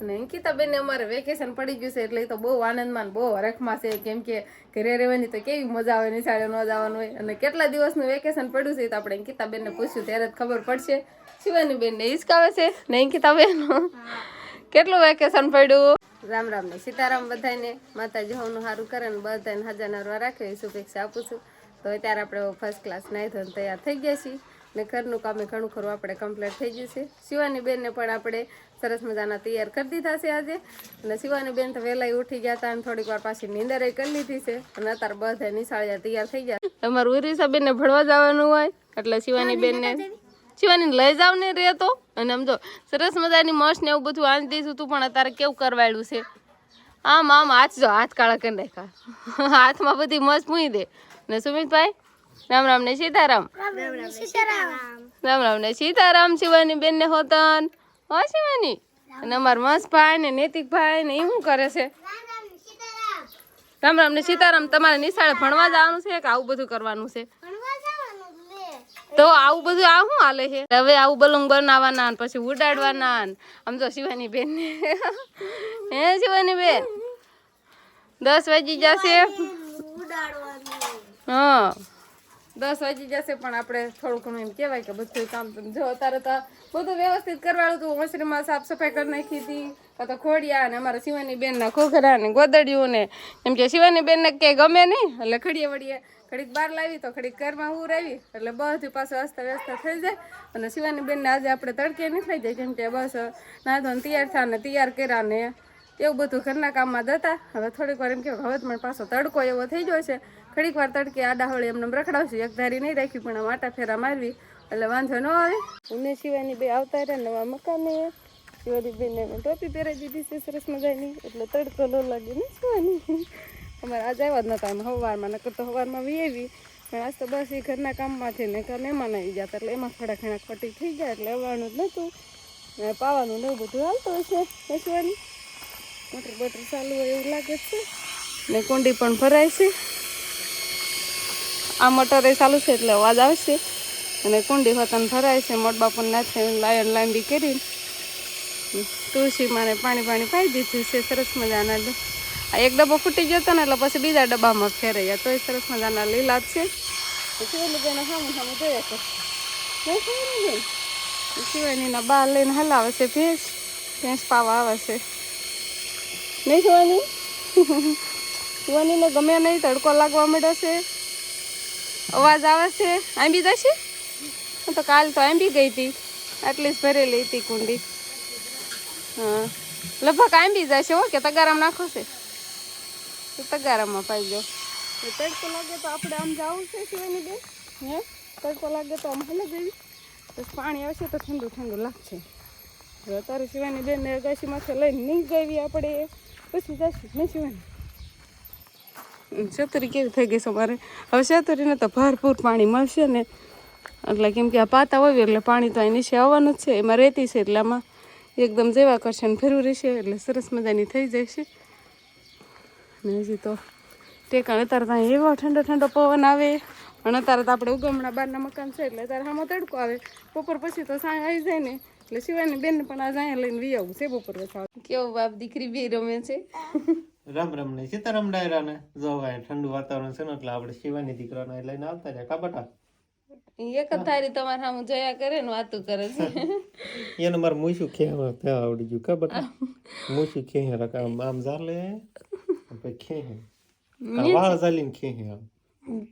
અને અંકિતાબેનને અમારે વેકેશન પડી ગયું છે એટલે તો બહુ આનંદમાં બહુ હરખમાં છે. કેમ કે ઘરે રહેવાની તો કેવી મજા આવે, નિશાળે ન જવાનું હોય. અને કેટલા દિવસનું વેકેશન પડ્યું છે તો આપણે અંકિતાબેનને પૂછ્યું, ત્યારે જ ખબર પડશે. શિવાની બેનને હિસકાવે છે. ને અંકિતાબેન કેટલું વેકેશન પડ્યું? રામ રામ ને સીતારામ બધાને માતાજી હોનું સારું કરે ને બધાને હજાર નરવા રાખે શુભેચ્છા આપું છું. તો અત્યારે આપણે ફર્સ્ટ ક્લાસ નાહી ધોઈને તૈયાર થઈ ગયા છીએ. ને ઘરનું કામે ઘણું ખરું. આપણે કમ્પ્લીટ થઈ ગયું છે. શિવાની બેનને પણ આપણે સરસ મજાના તૈયાર કરી દીધા છે આજે. અને શિવાની બેન તો વહેલા ઉઠી ગયા હતા અને થોડીક વાર પાછી નીંદર કરી લીધી છે. અને અત્યારે બધા નિશાળિયા તૈયાર થઈ ગયા તમારું ઉરીસા બેનને ભણવા જવાનું હોય એટલે શિવાની બેનને શિવાની લઈ જાવ ને રે અને સમજો સરસ મજાની મસ્ત ને એવું બધું આંચ દઈશું તું પણ અત્યારે કેવું કરવાડ્યું છે? આમ આમ હાથ જો હાથ કાળા કરી નાખા હાથમાં બધી મસ્ત મૂઈ દે. ને સુમિતભાઈ? રામ રામ ને સીતારામ. રામ રામ ને સીતારામ શિવાની બેન ને હોતન. હો શિવાની? અને અમાર મસ્ત ભાઈ ને નૈતિક ભાઈ ને એ શું કરે છે? રામ રામ ને સીતારામ તમારે નિશાળે ભણવા જવાનું છે કે આવું બધું કરવાનું છે? તો આવું બધું આ શું હાલે છે? હવે આવું બલૂન બનાવવાના પછી ઉડાડવાના આમ તો શિવાની બેન ને. હે શિવાની બેન? દસ વાગી જશે. હા. દસ વાગી જશે પણ આપણે થોડું ઘણું એમ કહેવાય કે બધું કામ જો અત્યારે તો બધું વ્યવસ્થિત કરવાળું હતું. મશરૂમમાં સાફ સફાઈ કરી નાખી હતી. કાં તો ખોડિયા અને અમારા શિવાની બેનના ખોખરા ને ગોદડિયું ને એમ કે શિવાની બેનને કે ગમે નહીં, એટલે ખડીએ વળીએ ઘડીક બહાર લાવી તો ઘડીક ઘરમાં હું રહી એટલે બધું પાછું અસ્ત વ્યસ્ત થઈ જાય. અને શિવાની બેનને આજે આપણે તડકે નહીં થઈ જાય, કેમ કે બસ નાધોને તૈયાર થયા ને તૈયાર કર્યા ને એવું બધું ઘરના કામમાં જતા હવે થોડીક વાર એમ કે હવે મને પાછો તડકો એવો થઈ ગયો છે. ઘડીક વાર તડકે આડા હોળી એમને રખડાવશું. એક ધારી નહીં રાખી, પણ આમ આટા ફેરા મારવી. એટલે વાંધો ન આવે. ઉને શિવાની બે આવતા રહ્યા, નવા મકાને શિવાની બેનને મેં ટોપી પહેરાવી દીધી છે, સરસ મજાની. એટલે તડકો ન લાગે, ને શિવાની? અમારે આજે આવ્યા જ નતા એમ સવારમાં નકર તો સવારમાં વી આવી. પણ આજ તો બસ એ ઘરના કામમાંથી ને ઘર મહેમાન આવી ગયા એટલે એમાં થોડા ઘણા ખોટી થઈ ગયા, એટલે આવવાનું જ નહોતું ને પાવાનું ને બધું હાલતું હશે બેસવાની મોટર બોટર ચાલુ હોય એવું લાગે છે. ને કુંડી પણ ભરાય છે. આ મોટરે ચાલુ છે એટલે અવાજ આવશે. અને કુંડી હોતાને ભરાય છે મોટબા પણ નાખે લાયન લાંબી કરીને તુલસી માને પાણી પાણી પાઈ દીધું છે, સરસ મજાના આ એક ડબ્બો ફૂટી ગયો હતો ને એટલે પછી બીજા ડબ્બામાં ફેરાયા તોય સરસ મજાના લીલા છે. ઓલું બેને સામું સામું જોયા બાર લઈને હલાવે છે, ભેંસ. ભેંસ પાવા આવે છે. નહીં શિવાની ગમે નહીં, તડકો લાગવા મળ્યો છે. અવાજ આવે છે? આંબી જશે? હું તો કાલ તો આંબી ગઈ હતી. આટલી જ ભરેલી હતી કુંડી. હા. લગભગ આંબી જશે હો, કે તગારામ નાખો છે? તો તગારામાં પાઈ જાઓ તડકો લાગે તો આપણે આમ જવું છે શિવાની બેન? હે? તડકો લાગે તો આમ હલે જવી. પછી પાણી આવશે તો ઠંડુ ઠંડુ લાગશે. અત્યારે શિવાની બેન અગાશીમાંથી લઈને નહીં ગઈ આપણે. પછી જશું, નહીં શિવાની? છતરી કેવી થઈ ગઈ છે મારે? હવે છતરીને તો ભરપૂર પાણી મળશે ને. એટલે કેમ કે આ પાતા હોય એટલે પાણી તો અહીં નીચે આવવાનું જ છે. એમાં રહેતી છે એટલે આમાં એકદમ જેવા કરશે ને ફેરવું રહેશે એટલે સરસ મજાની થઈ જશે. ને હજી તો ટેકાણ અત્યારે તો અહીં એવો ઠંડો ઠંડો પવન આવે. અને અત્યારે તો આપણે ઉગમણા બહારના મકાન છે એટલે અત્યારે આમાં તડકો આવે. બપોર પછી તો સાંજ આવી જાય ને. એટલે શિવાની બેન પણ આ જાય લઈને વી આવું છે બપોર પછી. કેવો બાપ દીકરી બે રમે છે. રામ રામ ને સીતારામ ડાયરા ને. જો ભાઈ ઠંડુ વાતાવરણ છે ને એટલે આપણે શિવાની દીકરાને લઈને આવતા રહ્યા. કા બટા? એક થારી તમારે સામે જોયા કરે ને વાતું કરે છે. એને નંબર મૂછું ખેવા ત્યાં આવડી ગયું. કા બટા? મૂછું ખે રકા આમ આમ ઝાલે. પછી ખેહ. વાળ ખેહે આમ.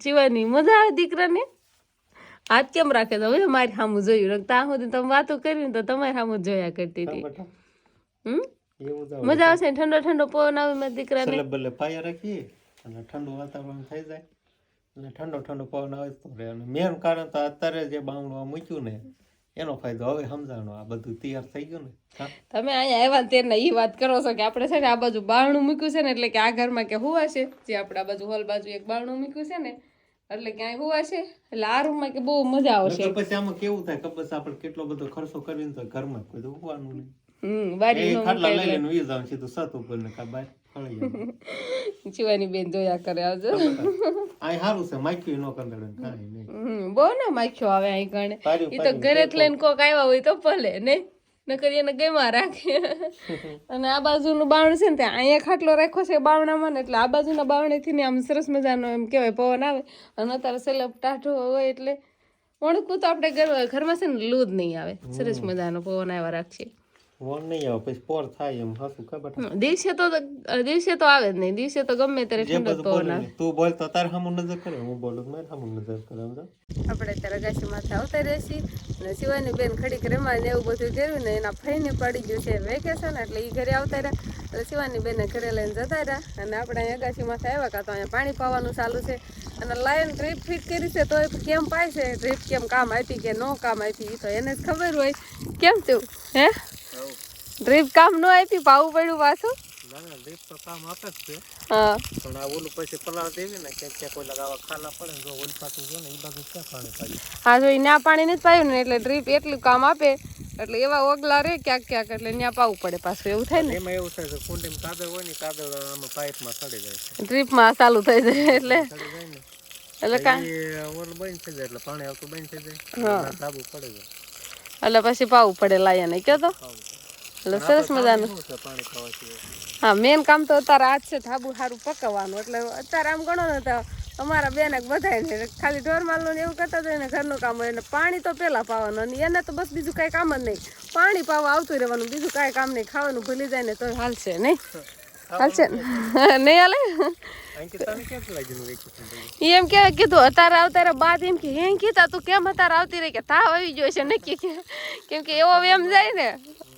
જીવાની મજા આવે દીકરાને? હાથ કેમ રાખે તો હવે મારી સામું જોયું. ત્યાં સુધી તમે વાતો કરીને તો તમારી સામું જોયા કરતી હતી. હમ? મજા આવશે ઠંડો ઠંડો પવન આવે મારા દીકરાને. બલ્લે પાયા રાખીએ અને ઠંડુ વાતાવરણ થઈ જાય. અને ઠંડો ઠંડો પવન આવે તો રહે. અને મેન કારણ તો અત્યારે જે બાવણું આ મૂક્યું ને એનો ફાયદો હવે સમજાણો. આ બધું તૈયાર થઈ ગયું ને? તમે અહીંયા આવ્યા ને તેને એ વાત કરો છો કે આપણે છે ને આ બાજુ બારણું મૂક્યું છે ને એટલે કે આ ઘરમાં કે હુવા છે? જે આપણે આ બાજુ હોલ બાજુ એક બારણું મૂક્યું છે ને એટલે ક્યાંય હુવા છે? એટલે આ રૂમમાં કે બહુ મજા આવશે. પછી આમાં કેવું થાય? ખબર આપણે કેટલો બધો ખર્ચો કરીને તો ઘરમાં કોઈ તો નહીં. હમ ખાટલા લઈ જાવ સીધું ઉપર ને જાય જીવાની બેન જોયા કરે આવજો. આ સારું છે માખ્યું નો કંદડે ને નહીં. બહુ ને માખ્યો આવે અહીં પાર્યું એ તો ઘરે જ લઈને કોક આવ્યા હોય તો ભલે ને? નકર એને ગેમાં રાખે. અને આ બાજુનું બાવણ છે ને ત્યાં અહીંયા ખાટલો રાખ્યો છે બાવણામાં ને એટલે આ બાજુના બાવણેથી ને આમ સરસ મજાનો એમ કહેવાય પવન આવે. અને અત્યારે સેલબ ટાઢો હોય એટલે ઓળખું તો આપણે ઘર- ઘરમાં છે ને લૂ જ નહીં આવે. સરસ મજાનો પવન આવ્યા રાખશે વન નહીં આવે પછી પોર થાય એમ હતું ખબર હમ, દિવસે તો દિવસે તો આવે જ નહીં દિવસે તો ગમે ત્યારે ઠંડક પવન આવે. બોલે તું બોલતો તારે સામું નજર કરે હું બોલું મારે સામું નજર કરે આપણે અત્યારે અગાસી માથે આવતા રહેશી અને શિવાની બેન ખડીક રમાય ને એવું બધું કર્યું ને એના ફઈને પડી ગયું છે વેકેશન એટલે એ ઘરે આવતા રહ્યા. એટલે શિવાની બેને ઘરે લઈને જતા રહ્યા. અને આપણે અહીંયા અગાસી માથે આવ્યા કાં તો અહીંયા પાણી પાવાનું ચાલુ છે. અને લાઈન ડ્રીપ ફિટ કરી છે તો કેમ પાય છે? ડ્રીપ કેમ કામ આપી કે નો કામ આપી એ તો એને જ ખબર હોય. કેમ તું હે? ડ્રીપ કામ ન આપી પાવું પડ્યું પાછું. ના ડ્રીપ તો કામ આપે જ છે. હા. પણ આ ઓલું પછી પલાળ દેવી ને કે ક્યાંક કોઈ લગાવવા ખાલા પડે જો ઓલી પાછું જો ને એ બાજુ ક્યાં પાણી હા જો નથી પાયું ને એટલે ડ્રીપ એટલું કામ આપે. એટલે એવા ઓગલા રે ક્યાંક ક્યાંક એટલે ત્યાં પાવું પડે પાછું એવું થાય ને. એમાં એવું થાય કે કુંડીમાં કાદવ હોય ને આમાં પાઇપમાં સડી જાય ડ્રીપમાં ચાલુ થઈ જાય એટલે. એટલે કા ઓલું બંધ થઈ જાય એટલે પાણી આવતું બંધ થઈ જાય. સાબુ પડે એટલે પછી પાવું પડે લાયા ને કયો તો? એટલે સરસ મજાનું. હા મેન કામ તો અત્યારે આજ છે થાબુ સારું પકવવાનું. એટલે અત્યારે આમ ગણો ને તો અમારા બેન બધાય ને ખાલી ઢોરમાલનું ને એવું કરતા હતા ને ઘરનું કામ હોય એને પાણી તો પેલા પાવાનું. અને એને તો બસ બીજું કાંઈ કામ જ નહીં. પાણી પાવા આવતું રહેવાનું બીજું કાંઈ કામ નહીં. ખાવાનું ભૂલી જાય ને તો હાલશે નહીં? હાલશે નહીં હાલે? એમ કે કીધું અત્યારે આવતારે બાદ એમ કે હેંગ કીધા તું કેમ અત્યારે આવતી રહી? કે તાવ આવી ગયો છે. નક્કી કે કેમ કે એવો એમ જાય ને.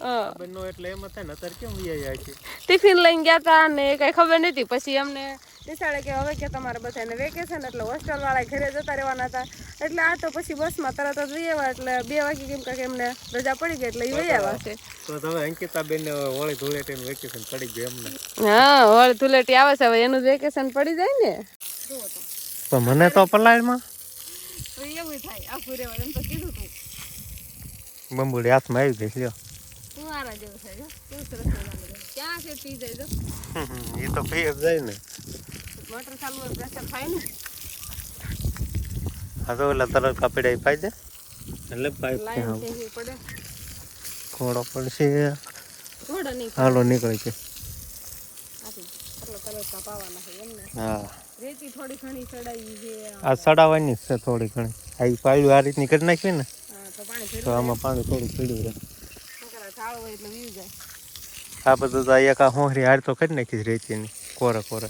બંને એટલે એમ થાય ને અત્યારે કેમ વી જાય છે? ટિફિન લઈને ગયા હતા ને કઈ ખબર નથી પછી અમને નિશાળે કે હવે કે તમારે બધાને વેકેશન એટલે હોસ્ટેલ વાળા ઘરે જતા રહેવાના હતા. એટલે આ તો પછી બસમાં તરત જ આવ્યા એટલે બે વાગે કેમ કે એમને રજા પડી ગઈ એટલે એ વહી આવ્યા છે તો હવે અંકિતા બેન હોળી ધૂળેટીનું વેકેશન પડી ગયું એમને. હા હોળી ધુલેટી આવે છે હવે એનું વેકેશન પડી જાય ને. તો મને તો પલાળમાં. એવું થાય આખું રેવા એમ તો કીધું તું. બંબુડી હાથમાં આવી ગઈ લ્યો. તું જેવું છે જો. તું સરસ મજાનું ક્યાં છે પી જાય જો? એ તો પી જાય ને. મોટર ચાલુ પ્રેશર થાય ને. હા તો ઓલા તરત કાપીડા પાઈ દે. એટલે પાઇપ પડે. ઘોડો પડશે. હાલો નીકળે છે. આ સડાવવાની છે થોડી ઘણી. આ ઈ આ રીતની કરી નાખવી ને. તો આમાં પાણી થોડું પીડ્યું રહે. ઝાડ હોય એટલે વીવી જાય. આ બધું તો એક આ હોંહરી હાર તો કરી નાખી રેતીની કોરા કોરા.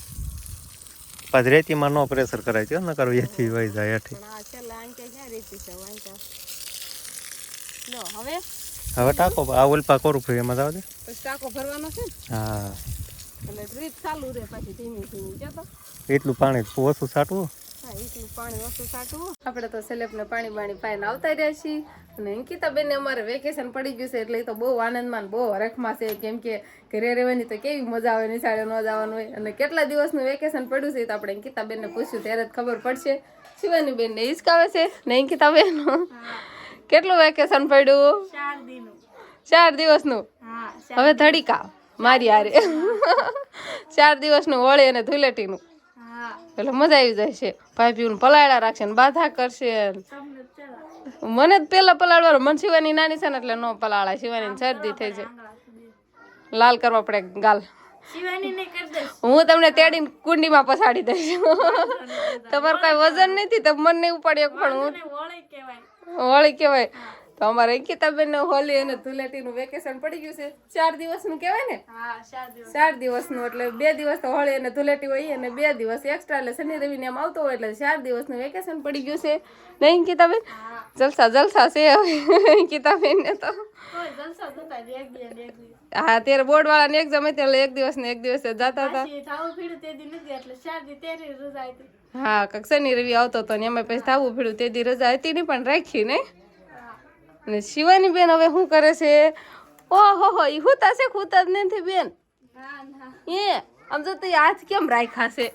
પાછી રેતીમાં નો પ્રેશર કરાય છે નકર એથી વહી જાય હેઠી. હવે? હવે ટાંકો આ ઓલપા કરું ફરી એમાં જાવ દે. પછી ભરવાનો છે હા. એટલે ડ્રીપ ચાલુ રહે પાછી ધીમી ધીમી એટલું પાણી ઓછું છાંટવું? આપણે તો સેલેબને પાણી બાણી પાઈને આવતા રહ્યા છીએ. અને અંકિતા બેન અમારે વેકેશન પડી ગયું છે એટલે તો બહુ આનંદમાં બહુ હરખમાં છે કેમ કે ઘરે રહેવાની તો કેવી મજા આવે નિશાળે ન જવાનું હોય. અને કેટલા દિવસનું વેકેશન પડ્યું છે તો આપણે અંકિતા બેનને પૂછ્યું ત્યારે જ ખબર પડશે. શિવાની બેનને હિચકાવે છે. ને અંકિતા બેન કેટલું વેકેશન પડ્યું? ચાર દિવસનું? હવે ધડીકા મારી હારે. ચાર દિવસનું હોળી અને ધુલેટીનું એટલે મજા આવી જાય છે. ભાઈ પલાળા રાખશે ને બાધા કરશે મને જ પેલા પલાળવાનું મને શિવાની નાની છે ને એટલે નો પલાળાય. શિવાની શરદી થઈ જાય. લાલ કરવા પડે ગાલ. હું તમને તેડીને કુંડીમાં પસાડી દઈશ. તમારું કઈ વજન નથી તો મને નહીં ઉપાડી પણ. હું વળી કેવાય કહેવાય. તો અમારે અંકિતાબેન ને હોલી અને ધુલેટીનું વેકેશન પડી ગયું છે. ચાર દિવસનું કહેવાય ને? ચાર દિવસ. નું દિવસનું એટલે બે દિવસ તો હોળી અને ધુલેટી હોય અને બે દિવસ એક્સ્ટ્રા એટલે શનિ રવિ ને એમ આવતો હોય એટલે ચાર દિવસનું વેકેશન પડી ગયું છે. નહીં અંકિતાબેન? જલસા જલસા છે હવે. અંકિતાબેન ને તો દિવસ દિવસ. હા ત્યારે બોર્ડ વાળાને એક્ઝામ હતી એટલે એક દિવસ ને એક દિવસ જતા હતા. હા કંઈક શનિ રવિ આવતો હતો ને એમાં પછી થાવું ભીડું તે દી રજા હતી નહીં પણ રાખી ને. અને શિવાની બેન હવે શું કરે છે? ઓહો હો ઈ હુતા છે ખૂતા જ નથી બેન. એ આમ તો તે હાથ કેમ રાખ્યા છે?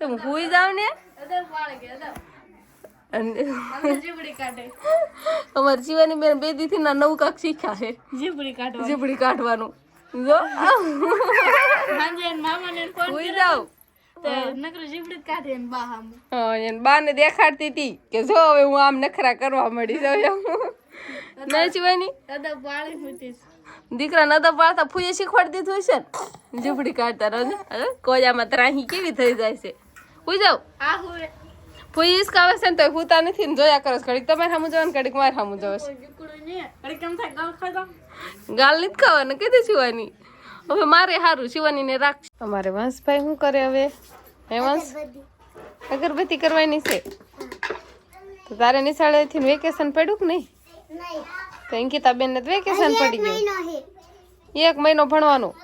તમે હુઈ જાવ ને? અમારી શિવાની બેન બે દીથી ના નવું કાક શીખ્યા છે. જીબડી કાઢવા જીબડી કાઢવાનું. જો. સાંજે મામાને ફોન હુઈ જાવ બા ને દેખાડતી હતી કે જો હવે હું આમ નખરા કરવા મળી જાઉં નહીં શિવાની દીકરા નતા પાડતા ફૂએ શીખવાડી દીધું હશે ને? ઝૂંપડી કાઢતા રહો કોજામાં ત્રાહી કેવી થઈ જાય છે? હું જાઉં? ફૂઈ હિસકાવે છે ને તો હુતા નથી ને જોયા કરો. ઘડીક. તમારે સામું જવાનું ઘડીક મારે સામું જવા છે જુકડું ને. અરે કેમ થાય ગાલ નથી ખાવાનું કીધું શિવાની? હવે મારે સારું શિવાની ને રાખ અમારે વંશભાઈ શું કરે હવે? હે વંશ અગરબત્તી કરવાની છે. તો તારે નિશાળેથી વેકેશન પડ્યું કે નહીં? તો અંકિતા બેન ને વેકેશન પડી ગયું. એક મહિનો ભણવાનું.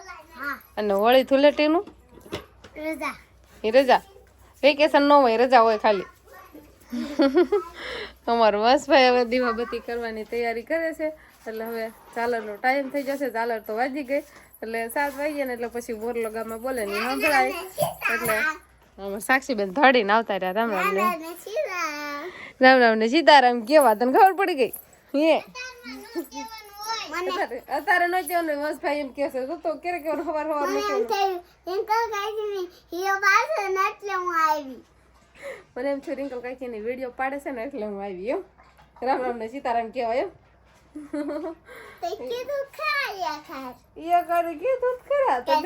અને હોળી ધૂળેટીનું એ રજા. વેકેશન ન હોય રજા હોય ખાલી. અમારો વંશભાઈ હવે દીવાબત્તી કરવાની તૈયારી કરે છે. એટલે હવે ઝાલરનો ટાઈમ થઈ જશે ઝાલર તો વાજી ગઈ. એટલે સાત વાગ્યા ને એટલે પછી બોરલો ગામમાં બોલે ને સંભળાય એટલે અમારે સાક્ષીબેન ધડીને આવતા રહ્યા રામ રામ ને રામ રામ ને સીતારામ કેવા તને ખબર પડી ગઈ? હે? અત્યારે ન કહેવાનું ભાઈ એમ કે છે તો ક્યારે કેવાનું સવાર એટલે હું આવી. મને એમ છે રિંકલ કાકી ની વીડિયો પાડે છે ને એટલે હું આવી એમ રામ રામ ને સીતારામ કહેવાય એમ એ કરે કીધું જ ખરા તો ન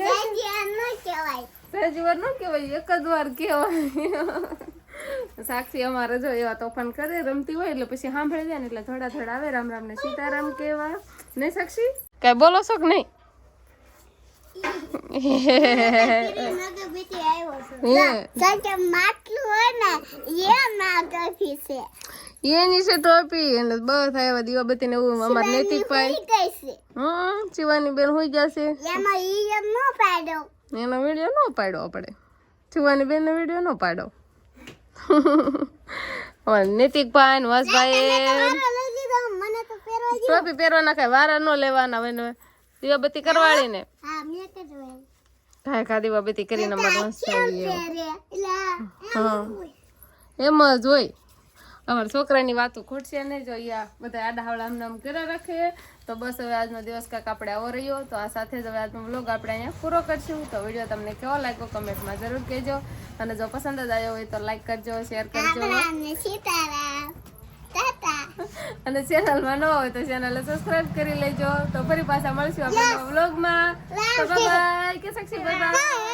સહેજ વાર ન કહેવાય એક જ વાર કહેવાય. સાક્ષી અમારે જો એવા તોફાન કરે રમતી હોય એટલે પછી સાંભળી જાય ને એટલે થોડા થોડા આવે રામ રામ ને સીતારામ કેવા ને સાક્ષી? કઈ બોલો છો કે નહીં? ટોપી બસ એવા દીવાબત્તી ને એવું અમારે નૈતિક પાય. હમ શિવાની બેન હોઈ જશે. એમાં ઈ એમ ન પાડ્યો એનો વીડિયો નો પાડ્યો આપણે શિવાની બેન નો વીડિયો નો પાડ્યો અમારે નૈતિક ભાઈ ને વાસભાઈ મારો પહેરવા ટોપી પહેરવાના કઈ વારા ન લેવાના હોય ને દીવાબત્તી કરવાળી ને કે કાંઈ ખા દીવાબત્તી કરીને અમારે એટલે હા. એમ જ હોય. અમારા છોકરાની વાતો ખૂટશે નહીં જો અહીંયા બધા આડા હાવડા આમ કર્યા રાખે. તો બસ હવે આજનો દિવસ કાંક આપણે આવો રહ્યો. તો આ સાથે જ હવે આજનો વ્લોગ આપણે અહીંયા પૂરો કરશું. તો વીડિયો તમને કેવો લાગ્યો કમેન્ટમાં જરૂર કહેજો. અને જો પસંદ જ આવ્યો હોય તો લાઈક કરજો શેર કરજો. અને ચેનલમાં ન હોય તો ચેનલ સબસ્ક્રાઇબ કરી લેજો. તો ફરી પાછા મળશું આપણે વ્લોગમાં તો બાય કે સાક્ષી બાય